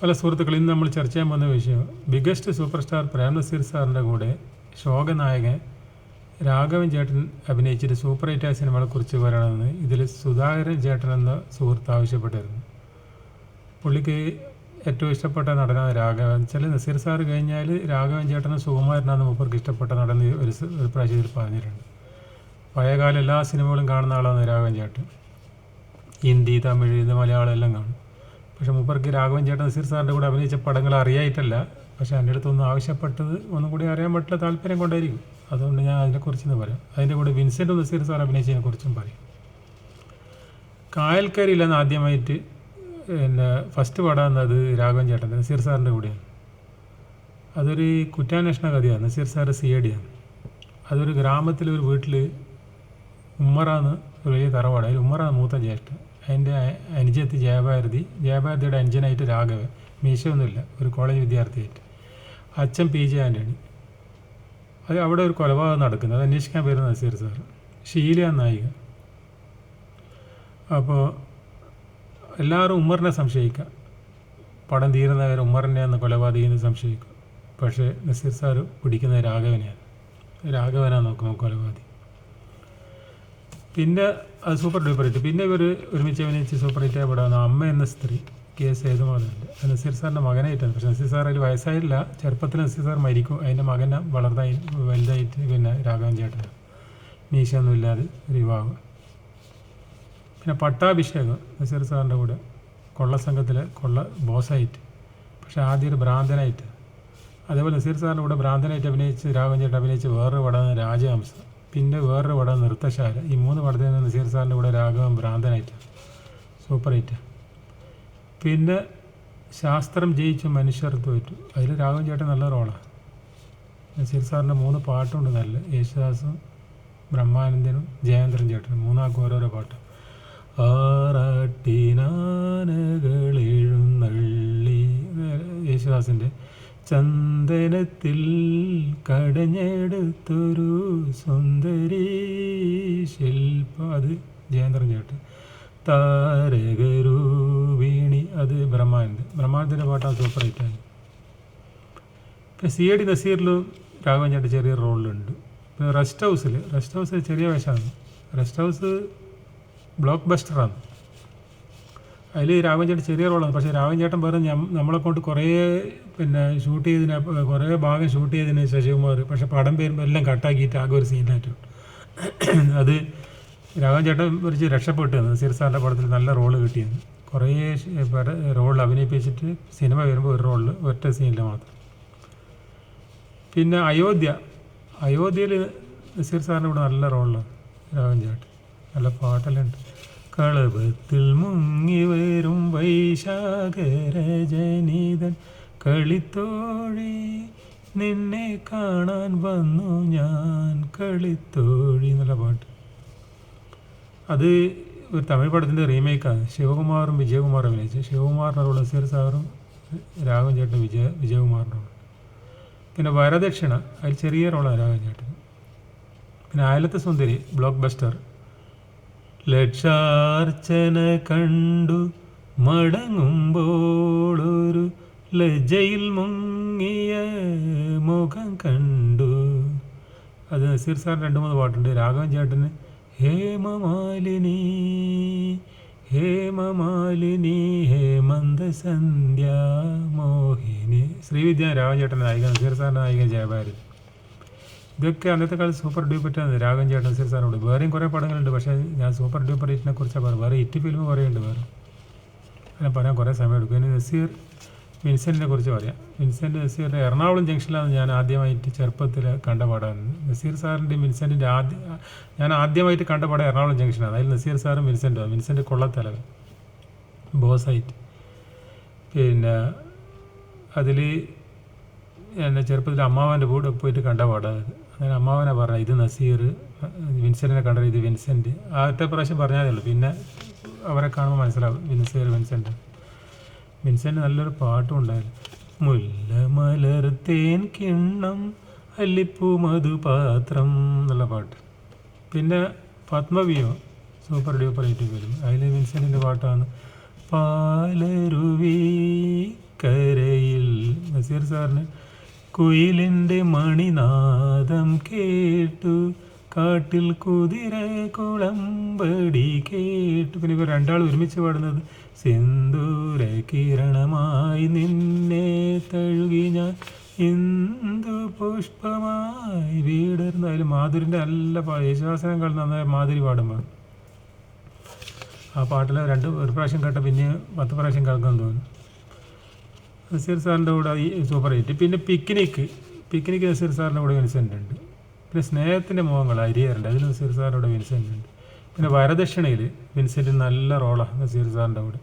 പല സുഹൃത്തുക്കൾ ഇന്ന് നമ്മൾ ചർച്ച ചെയ്യാൻ പോകുന്ന വിഷയം biggest super star Prem Nazir സാറിന്റെ കൂടെ ശോകനായകൻ രാഘവൻ ചേട്ടൻ അഭിനയിച്ചൊരു സൂപ്പർ ഹിറ്റ് ആയ സിനിമകളെ കുറിച്ച് പറയണമെന്ന് ഇതിൽ സുധാകരൻ ചേട്ടൻ എന്ന സുഹൃത്ത് ആവശ്യപ്പെട്ടിരുന്നു. പുള്ളിക്ക് ഏറ്റവും ഇഷ്ടപ്പെട്ട നടനാണ് രാഘവൻ. ചില നസീർ സാർ കഴിഞ്ഞാൽ രാഘവൻ ചേട്ടനും സുകുമാരനാണ് മൂപ്പർക്ക് ഇഷ്ടപ്പെട്ട നടൻ ഒരു ഒരു പ്രാവശ്യത്തിൽ പറഞ്ഞിട്ടുണ്ട്. പഴയകാല എല്ലാ സിനിമകളും കാണുന്ന ആളാണ് രാഘവൻ ചേട്ടൻ. ഹിന്ദി തമിഴ് ഇത് മലയാളം എല്ലാം കാണും. പക്ഷേ മൂപ്പർക്ക് രാഘവൻ ചേട്ടൻ നസീർ സാറിന്റെ കൂടെ അഭിനയിച്ച പടങ്ങൾ അറിയായിട്ടല്ല. പക്ഷേ എന്റെ അടുത്തൊന്നും ആവശ്യപ്പെട്ടത് ഒന്നും കൂടി അറിയാൻ പറ്റില്ല താല്പര്യം കൊണ്ടായിരിക്കും. അതുകൊണ്ട് ഞാൻ അതിനെക്കുറിച്ചൊന്ന് പറയാം. അതിന്റെ കൂടെ വിൻസെന്റ് നസീർ സാർ അഭിനയിച്ചതിനെ കുറിച്ചും പറയും. കായൽക്കരിയില്ലെന്ന് ആദ്യമായിട്ട് പിന്നെ ഫസ്റ്റ് പടം എന്നത് രാഘവൻ ചേട്ടൻ നസീർ സാറിന്റെ കൂടെയാണ്. അതൊരു കുറ്റാന്വേഷണ കഥയാണ്. നസീർ സാറ് സി ഡിയാണ്. അതൊരു ഗ്രാമത്തിലെ ഒരു വീട്ടിൽ ഉമ്മറാന്ന് ഒരു വലിയ തറവാട്. അതിൽ ഉമ്മറാണ് മൂത്ത ജ്യേഷ്ഠൻ. അതിന്റെ അനുജത്തി ജയഭാരതി. ജയഭാരതിയുടെ അനുജനായിട്ട് രാഘവൻ. മീശയൊന്നുമില്ല. ഒരു കോളേജ് വിദ്യാർത്ഥിയായിട്ട്. അച്ഛൻ പി ജെ ആന്റണി. അത് അവിടെ ഒരു കൊലപാതകം നടക്കുന്നത് അത് അന്വേഷിക്കാൻ പേര് നസീർ സാർ ഷീല നായിക. അപ്പോൾ എല്ലാവരും ഉമ്മറിനെ സംശയിക്കുക പടം തീരുന്നവരെ ഉമ്മറിനെ എന്ന കൊലപാതകം എന്ന് സംശയിക്കും. പക്ഷേ നസീർ സാർ പിടിക്കുന്നത് രാഘവനെയാണ്. രാഘവനാണ് നോക്കുമ്പോൾ കൊലപാതകി. പിന്നെ സൂപ്പർ ഡൂപ്പർ ഹിറ്റ്. പിന്നെ ഇവർ ഒരുമിച്ച് അഭിനയിച്ച് സൂപ്പർ ഹിറ്റ് ആയ പടമാണ് അമ്മ എന്ന സ്ത്രീ കെ എസ് അത് നസീർ സാറിന്റെ മകനായിട്ടാണ്. പക്ഷേ നസീർ സാർ അതിൽ വയസ്സായില്ല ചെറുപ്പത്തിൽ നസീർ സാർ മരിക്കും. അതിന്റെ മകനെ വളർന്നായി വലുതായിട്ട് പിന്നെ രാഘവൻ ചേട്ടൻ മീശയൊന്നും ഇല്ലാതെ ഒരു വിവാഹം. പിന്നെ പട്ടാഭിഷേകം നസീർ സാറിന്റെ കൂടെ കൊള്ള സംഘത്തിലെ കൊള്ള ബോസായിട്ട്. പക്ഷേ ആദ്യം ഒരു ഭ്രാന്തനായിട്ട്. അതേപോലെ നസീർ സാറിന്റെ കൂടെ ഭ്രാന്തനായിട്ട് അഭിനയിച്ച് രാഘവൻ ചേട്ടൻ അഭിനയിച്ച് വേറൊരു പടമാണ് രാജഹംസ. പിന്നെ വേറൊരു പടം നൃത്തശാല. ഈ മൂന്ന് പടത്തിൽ നിന്ന് നസീർ സാറിന്റെ കൂടെ രാഘവൻ ഭ്രാന്തനായിട്ട്. സൂപ്പർ ഹിറ്റ് പിന്നെ ശാസ്ത്രം ജയിച്ചു മനുഷ്യർ തോറ്റു. അതിൽ രാഘവൻ ചേട്ടൻ നല്ല റോളാണ് നസീർ സാറിന്റെ മൂന്ന് പാട്ടുണ്ട് നല്ല. യേശുദാസും ബ്രഹ്മാനന്ദനും ജയേന്ദ്രൻ ചേട്ടനും. മൂന്നാൾക്കും ഓരോരോ പാട്ട്. ആറാട്ടിനാനകളെഴുന്നള്ളി യേശുദാസിന്റെ ചന്ദനത്തിൽ കടഞ്ഞെടുത്തൊരു സുന്ദരി ശില്പ അത് ജയേന്ദ്രൻ ചേട്ട് താരകരൂപിണി. അത് ബ്രഹ്മാനന്ദ് ബ്രഹ്മാനന്ദിന്റെ പാട്ടാണ് സൂപ്പർ ഹിറ്റാണ് സി എ ഡി നസീറിലും രാഘവൻ ചേട്ടൻ ചെറിയ റോളിലുണ്ട്. റെസ്റ്റ് ഹൗസിൽ റെസ്റ്റ് ഹൗസ് ചെറിയ വേഷമാണ്. റെസ്റ്റ് ഹൗസ് ബ്ലോക്ക് ബസ്റ്ററാണ് അതിൽ രാഘവൻ ചേട്ടൻ ചെറിയ റോളാണ് പക്ഷേ രാഘവൻ ചേട്ടൻ പറഞ്ഞ് നമ്മളെ കൊണ്ട് കുറേ പിന്നെ ഷൂട്ട് ചെയ്തതിന് കുറേ ഭാഗം ഷൂട്ട് ചെയ്തതിന് ശശികുമാർ പക്ഷെ പടം വരുമ്പോൾ എല്ലാം കട്ടാക്കിയിട്ട് ആകെ ഒരു സീനായിട്ട് അത് രാഘവൻ ചേട്ടൻ കുറച്ച് രക്ഷപ്പെട്ടു സിർ സാറിന്റെ പടത്തിൽ നല്ല റോൾ കിട്ടിയത് കുറേ റോളിൽ അഭിനയിപ്പിച്ചിട്ട് സിനിമ വരുമ്പോൾ ഒരു റോളിൽ ഒറ്റ സീനിൽ മാത്രം. പിന്നെ അയോധ്യ. അയോധ്യയിൽ നസീർ സാറിന്റെ കൂടെ നല്ല റോളാണ് രാഘവൻ ചേട്ടൻ. നല്ല പാട്ടെല്ലാം ഉണ്ട്. കളഭത്തിൽ മുങ്ങി വരും വൈശാഖരജനീതൻ. കളിത്തോഴി നിന്നെ കാണാൻ വന്നു ഞാൻ കളിത്തോഴി എന്നുള്ള പാട്ട്. അത് ഒരു തമിഴ് പടത്തിന്റെ റീമേക്കാണ്. ശിവകുമാറും വിജയകുമാറും അഭിനയിച്ചു ശിവകുമാറിന്റെ റോൾ നസീർ സാറും രാഘവൻ ചേട്ടൻ വിജയ വിജയകുമാറിനോട് പിന്നെ വരദക്ഷിണ അതിൽ ചെറിയ റോളാണ് രാഘവൻ ചേട്ടൻ പിന്നെ ആയിലത്തെ സുന്ദരി ബ്ലോക്ക് ബസ്റ്റർ. ലക്ഷാർച്ചന കണ്ടു മടങ്ങുമ്പോളൊരു ലജ്ജയിൽ മുങ്ങിയ മുഖം കണ്ടു. അത് നസീർ സാർ രണ്ട് മൂന്ന് പാട്ടുണ്ട്. രാഘവൻ ചേട്ടന് ഹേമമാലിനി ഹേമമാലിനി ഹേമന്ത സന്ധ്യ മോഹിനി. ശ്രീവിദ്യ രാഘവൻ ചേട്ടൻ നായിക നസീർ സാറിന്റെ നായിക ജയഭാരതി. ഇതൊക്കെ അന്നത്തെ കാലത്ത് സൂപ്പർ ഡ്യൂപ്പറ്റാണ് രാഘവൻ ചേട്ടൻ സിർ സാറിനോട് വേറെയും കുറേ പടങ്ങളുണ്ട്. പക്ഷേ ഞാൻ സൂപ്പർ ഡ്യൂപ്പർ ഹിറ്റിനെ കുറിച്ചാണ് പറയുന്നത് വേറെ ഹിറ്റ് ഫിലിം കുറേ ഉണ്ട് വേറെ. അങ്ങനെ പറയാൻ കുറേ സമയം എടുക്കും ഇനി നസീർ വിൻസെന്റിനെ കുറിച്ച് പറയാം. വിൻസെന്റ് നസീറിന്റെ എറണാകുളം ജംഗ്ഷനിലാണ് ഞാൻ ആദ്യമായിട്ട് ചെറുപ്പത്തിൽ കണ്ട പാടാണ് നസീർ സാറിന്റെയും വിൻസെന്റിന്റെ ആദ്യ ഞാൻ ആദ്യമായിട്ട് കണ്ട പടം എറണാകുളം ജംഗ്ഷനാണ്. അതിൽ നസീർ സാറും വിൻസെന്റും വിൻസെന്റ് കൊള്ളത്തലവൻ. ബോസായിട്ട് പിന്നെ അതിൽ എന്റെ ചെറുപ്പത്തിൽ അമ്മാവന്റെ കൂടെ പോയിട്ട് കണ്ട പാടാണ് അങ്ങനെ അമ്മാവനെ പറഞ്ഞു ഇത് നസീർ വിൻസെന്റിനെ കണ്ടത് ഇത് വിൻസെന്റ് ആദ്യത്തെ പ്രാവശ്യം പറഞ്ഞാൽ ഉള്ളൂ. പിന്നെ അവരെ കാണുമ്പോൾ മനസ്സിലാവും വിൻസേർ വിൻസെന്റ് വിൻസെന്റ് നല്ലൊരു പാട്ടും ഉണ്ടായിരുന്നു. മുല്ല മലർത്തേൻ കിണ്ണം അല്ലിപ്പൂ മധുപാത്രം എന്നുള്ള പാട്ട്. പിന്നെ പത്മവ്യൂഹം സൂപ്പർ ഡ്യൂപ്പർ ആയിട്ട് വരും അതിൽ വിൻസെന്റിന്റെ പാട്ടാണ് പാലരുവി കരയിൽ നസീർ സാറിന് കുയിലിന്റെ മണിനാദം കേട്ടു. കാട്ടിൽ കുതിര കുളമ്പടി കേട്ടു. പിന്നെ ഇവർ രണ്ടാൾ ഒരുമിച്ച് പാടുന്നത് സിന്ദൂര കിരണമായി നിന്നെ തഴുകി ഞാൻ ഇന്ദു പുഷ്പമായി വീടുന്ന അതിൽ മാധുരിന്റെ നല്ല പാ- യേശുദാസനേക്കാൾ നന്നായി മാധുരി പാടുമ്പോൾ. ആ പാട്ടിൽ രണ്ട് ഒരു പ്രാവശ്യം കേട്ട പിന്നെ പത്ത് പ്രാവശ്യം കേൾക്കാൻ തോന്നും നസീർ സാറിന്റെ കൂടെ ഈ സൂപ്പർ ഹിറ്റ്. പിന്നെ പിക്നിക്ക് പിക്നിക്ക് നസീർ സാറിന്റെ കൂടെ വിൻസെന്റ് ഉണ്ട്. പിന്നെ സ്നേഹത്തിന്റെ മുഖങ്ങൾ അരിയറുണ്ട് അതിൽ നസീർ സാറിന്റെ കൂടെ വിൻസെന്റ് ഉണ്ട്. പിന്നെ വരദക്ഷിണയിൽ വിൻസെന്റിന് നല്ല റോളാണ് നസീർ സാറിന്റെ കൂടെ.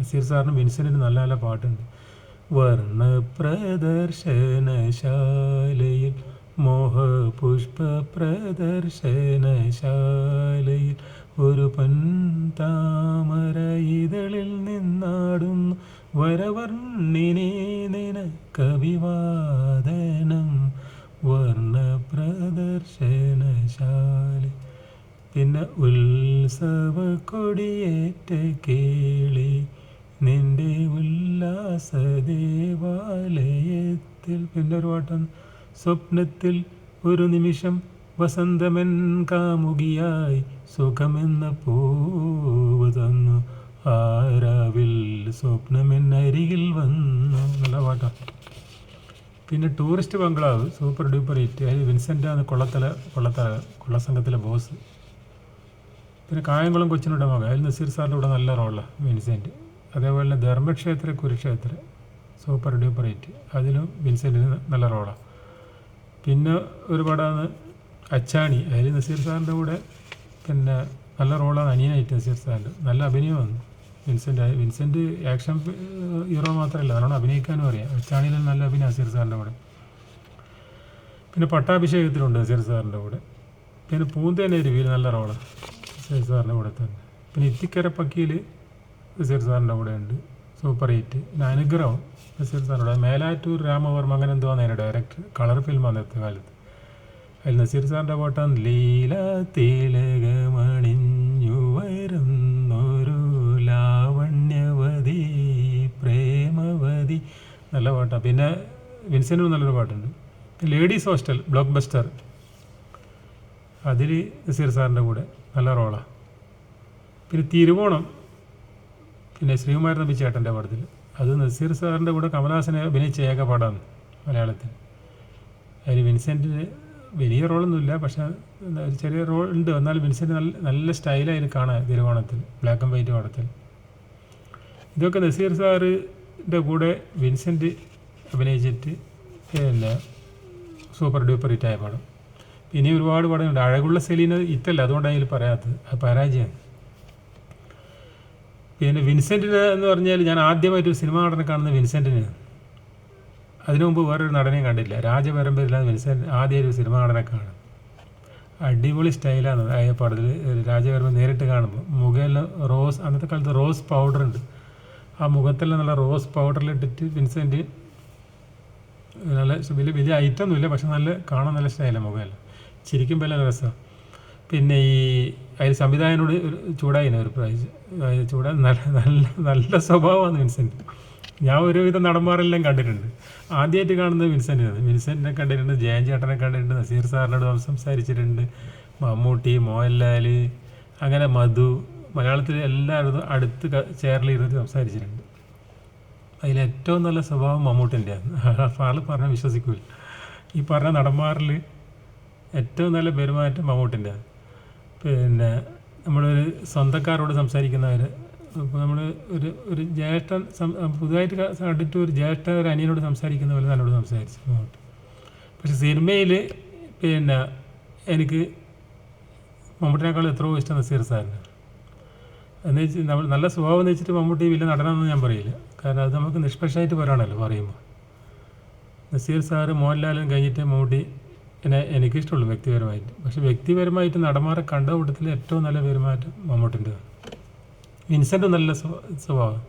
നസീർ സാറിന് വിൻസെന്റിന് നല്ല നല്ല പാട്ടുണ്ട്. വർണ പ്രദർശനശാലയിൽ മോഹപുഷ്പ പ്രദർശനശാലയിൽ ഒരു പൊൻതാമര ഇതളിൽ നിന്നാടുന്നു. വരവർണിനെ നിനക്കവിവാദനം വർണ പ്രദർശനശാല പിന്നെ ഉത്സവ കൊടിയേറ്റ കേളി. നിന്റെ ഉല്ലാസ ദേവാലയത്തിൽ പിന്നെ ഒരു വട്ടം സ്വപ്നത്തിൽ ഒരു നിമിഷം വസന്തമൻ കാമുകിയായി. സുഖമെന്ന പൂവ് തന്നു. ആരാവിൽ സ്വപ്നമെൻ അരികിൽ വന്നു. നല്ല പാട്ടാണ് പിന്നെ tourist bungalow super duper hit. അതിൽ വിൻസെന്റാണ് കൊള്ളത്തല കൊള്ളത്തല കൊള്ളസംഘത്തിലെ ബോസ്. പിന്നെ കായംകുളം കൊച്ചിനുടെ മകൻ അതിൽ നസീർ സാറിന്റെ കൂടെ നല്ല റോളാണ് വിൻസെന്റ് അതേപോലെ തന്നെ Dharmakshetra Kurukshetra super duper hit. അതിലും വിൻസെന്റിന് നല്ല റോളാണ് പിന്നെ ഒരുപാടാണ് അച്ചാണി അതിൽ നസീർ സാറിന്റെ കൂടെ പിന്നെ നല്ല റോളാണ് അനിയനായിട്ട് നസീർ സാറിന്റെ നല്ല അഭിനയമാണ് വിൻസെന്റ് വിൻസെന്റ് ആക്ഷൻ ഹീറോ മാത്രമല്ല നല്ലോണം അഭിനയിക്കാനും അറിയാം. അച്ചാണിയിലും നല്ല അഭിനയം നസീർ സാറിന്റെ കൂടെ. പിന്നെ പട്ടാഭിഷേകത്തിലുണ്ട് നസീർ സാറിന്റെ കൂടെ. പിന്നെ പൂന്തേനെ രവിയിൽ നല്ല റോളാണ് നസീർ സാറിന്റെ കൂടെ തന്നെ. പിന്നെ ഇത്തിക്കര പക്കിയിൽ നസീർ സാറിന്റെ കൂടെ ഉണ്ട്. Super hit. പിന്നെ അനുഗ്രഹം നസീർ സാറിന്റെ മേലാറ്റൂർ രാമവർമ്മ അങ്ങനെ എന്തോ അതിന്റെ ഡയറക്ടർ. കളർ ഫിലിം അന്നത്തെ കാലത്ത്. അതിൽ നസീർ സാറിന്റെ പാട്ടാണ് ലീല തിലകമണിഞ്ഞു വരുന്നൊരു ലാവണ്യവതി പ്രേമവതി. നല്ല പാട്ടാണ് പിന്നെ വിൻസെന്റും നല്ലൊരു പാട്ടുണ്ട്. Ladies hostel blockbuster. അതിൽ നസീർ സാറിന്റെ കൂടെ നല്ല റോളാണ് പിന്നെ തിരുവോണം. പിന്നെ ശ്രീകുമാരൻ നമ്പി ചേട്ടന്റെ പടത്തിൽ അത് നസീർ സാറിന്റെ കൂടെ കമലഹാസനെ അഭിനയിച്ച ഏക പടമാണ് മലയാളത്തിൽ. അതിൽ വിൻസെന്റിന് വലിയ റോളൊന്നുമില്ല. പക്ഷേ ഒരു ചെറിയ റോൾ ഉണ്ട്. എന്നാലും വിൻസെന്റ് നല്ല നല്ല സ്റ്റൈലായി കാണാൻ തിരുവോണത്തിൽ ബ്ലാക്ക് ആൻഡ് വൈറ്റ് പടത്തിൽ ഇതൊക്കെ നസീർ സാറിന്റെ കൂടെ വിൻസെന്റ് അഭിനയിച്ചിട്ട് പിന്നെ സൂപ്പർ ഡ്യൂപ്പർ ഹിറ്റായ പടം ഇനി ഒരുപാട് പടങ്ങളുണ്ട്. അഴകുള്ള സെലീന ഇത്തല്ല അതുകൊണ്ടാണ് അതിൽ പറയാത്തത്. അത് പരാജയം പിന്നെ വിൻസെന്റിന് എന്ന് പറഞ്ഞാൽ ഞാൻ ആദ്യമായിട്ട് സിനിമ നടനെ കാണുന്നത് വിൻസെന്റിന് അതിനു മുമ്പ് വേറൊരു നടനെയും കണ്ടില്ല. രാജപരമ്പരയില്ലാതെ മനുഷ്യൻ ആദ്യം ഒരു സിനിമ നടനെ കാണും. അടിപൊളി സ്റ്റൈലാണ് ആ പടത്തിൽ രാജപരമ്പര നേരിട്ട് കാണുമ്പോൾ മുഖമെല്ലാം റോസ് അന്നത്തെ കാലത്ത് റോസ് പൗഡർ ഉണ്ട്. ആ മുഖത്തെല്ലാം നല്ല റോസ് പൗഡറിലിട്ടിട്ട് വിൻസെന്റ് നല്ല വലിയ വലിയ ഐറ്റം ഒന്നുമില്ല പക്ഷെ നല്ല കാണാൻ നല്ല സ്റ്റൈലാണ് മുഖമെല്ലാം ചിരിക്കുമ്പോൾ നല്ല രസമാണ് പിന്നെ ഈ അതിൽ സംവിധായകനോട് ചൂടായിന് ഒരു പ്രാവശ്യം ചൂടാ നല്ല നല്ല നല്ല സ്വഭാവമാണ് വിൻസെന്റ് ഞാൻ ഒരുവിധം നടന്മാരെല്ലാം കണ്ടിട്ടുണ്ട്. ആദ്യമായിട്ട് കാണുന്നത് വിൻസെന്റിനാണ് വിൻസെന്റിനെ കണ്ടിട്ടുണ്ട് ജയൻ ചേട്ടനെ കണ്ടിട്ടുണ്ട് നസീർ സാറിനോട് സംസാരിച്ചിട്ടുണ്ട് മമ്മൂട്ടി മോഹൻലാൽ അങ്ങനെ മധു മലയാളത്തിൽ എല്ലാവരും അടുത്ത് ചേർലിരുന്ന് സംസാരിച്ചിട്ടുണ്ട്. അതിൽ ഏറ്റവും നല്ല സ്വഭാവം മമ്മൂട്ടിന്റെയാണ് ആൾ പറഞ്ഞാൽ വിശ്വസിക്കില്ല ഈ പറഞ്ഞ നടന്മാരിൽ ഏറ്റവും നല്ല പെരുമാറ്റം മമ്മൂട്ടിന്റെയാണ് പിന്നെ നമ്മളൊരു സ്വന്തക്കാരോട് സംസാരിക്കുന്നവർ ഇപ്പോൾ നമ്മൾ ഒരു ഒരു ജ്യേഷ്ഠൻ പുതുതായിട്ട് കണ്ടിട്ട് ഒരു ജ്യേഷ്ഠ ഒരു അനിയനോട് സംസാരിക്കുന്ന പോലെ തന്നോട് സംസാരിച്ചു. പക്ഷെ സിനിമയിൽ പിന്നെ എനിക്ക് മമ്മൂട്ടിനേക്കാളും എത്രയോ ഇഷ്ടം നസീർ സാറിന്. എന്ന് വെച്ച് നമ്മൾ നല്ല സ്വഭാവം എന്ന് വെച്ചിട്ട് മമ്മൂട്ടി വലിയ നടനാണെന്ന് ഞാൻ പറയില്ല. കാരണം അത് നമുക്ക് നിഷ്പക്ഷമായിട്ട് പറയണമല്ലോ പറയുമ്പോൾ. നസീർ സാറ് മോഹൻലാലും കഴിഞ്ഞിട്ട് മമ്മൂട്ടി എന്നെ എനിക്കിഷ്ടമുള്ളൂ വ്യക്തിപരമായിട്ട്. പക്ഷെ വ്യക്തിപരമായിട്ട് നടന്മാരെ കണ്ട കൂട്ടത്തിൽ ഏറ്റവും നല്ല പെരുമാറ്റം മമ്മൂട്ടിന്റെതാണ്. വിൻസെന്റ് നല്ല സ്വ- സ്വഭാവം.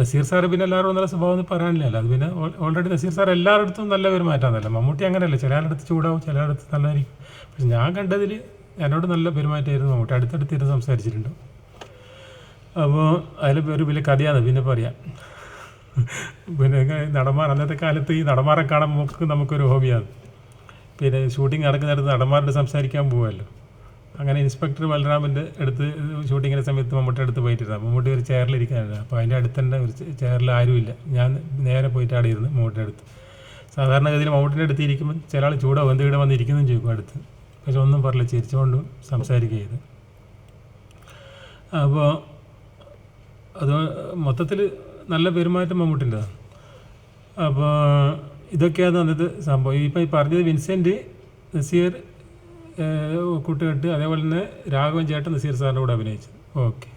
നസീർ സാറ് പിന്നെ എല്ലാവരും നല്ല സ്വഭാവം എന്ന് പറയാനില്ല അത് പിന്നെ ഓൾറെഡി നസീർ സാർ എല്ലായിടത്തും നല്ല പെരുമാറ്റമാണല്ലോ. മമ്മൂട്ടി അങ്ങനെയല്ല? ചിലയിടത്ത് ചൂടാവും ചിലയിടത്ത് നല്ലതായിരിക്കും. പക്ഷെ ഞാൻ കണ്ടതിൽ എന്നോട് നല്ല പെരുമാറ്റമായിരുന്നു മമ്മൂട്ടി. അടുത്തടുത്തിരുന്ന് സംസാരിച്ചിട്ടുണ്ട്. അപ്പോൾ അതിൽ ഒരു വലിയ കഥയാണ്. പിന്നെ പറയാം. പിന്നെ നടന്മാർ അന്നത്തെ കാലത്ത് ഈ നടന്മാരെ കാണാൻ നമുക്ക് നമുക്കൊരു ഹോബിയാണ്. പിന്നെ ഷൂട്ടിംഗ് നടക്കുന്നിടത്ത് നടന്മാരോട് സംസാരിക്കാൻ പോകുമല്ലോ അങ്ങനെ ഇൻസ്പെക്ടർ ബലറാമിന്റെ അടുത്ത് ഷൂട്ടിങ്ങിന്റെ സമയത്ത് മമ്മൂട്ടി അടുത്ത് പോയിട്ടിരുന്നു. മമ്മൂട്ടി ഒരു ചെയറിലിരിക്കാനായിരുന്നു അപ്പോൾ അതിന്റെ അടുത്ത് തന്നെ ഒരു ചെയറിൽ ആരുമില്ല. ഞാൻ നേരെ പോയിട്ട് അവിടെ ഇരുന്ന് മമ്മൂട്ടിയുടെ അടുത്ത്. സാധാരണഗതിയിൽ മമ്മൂട്ടിന്റെ അടുത്ത് ഇരിക്കുമ്പോൾ ചില ആൾ ചൂടോ എന്ത് ഇവിടെ വന്നിരിക്കുന്നു ചോദിക്കും അടുത്ത്. പക്ഷെ ഒന്നും പറയില്ല ചിരിച്ചുകൊണ്ടും സംസാരിക്കുക ചെയ്ത്. അപ്പോൾ അത് മൊത്തത്തിൽ നല്ല പെരുമാറ്റം മമ്മൂട്ടിന്റെതാണ്. അപ്പോൾ ഇതൊക്കെയാണ് അന്നത്തെ സംഭവം. ഇപ്പം ഈ പറഞ്ഞത് വിൻസെന്റ് നസീർ കൂട്ടുകെട്ട് അതേപോലെ തന്നെ രാഘവൻ ചേട്ടൻ നസീർ സാറിന്റെ കൂടെ അഭിനയിച്ചത്. ഓക്കെ.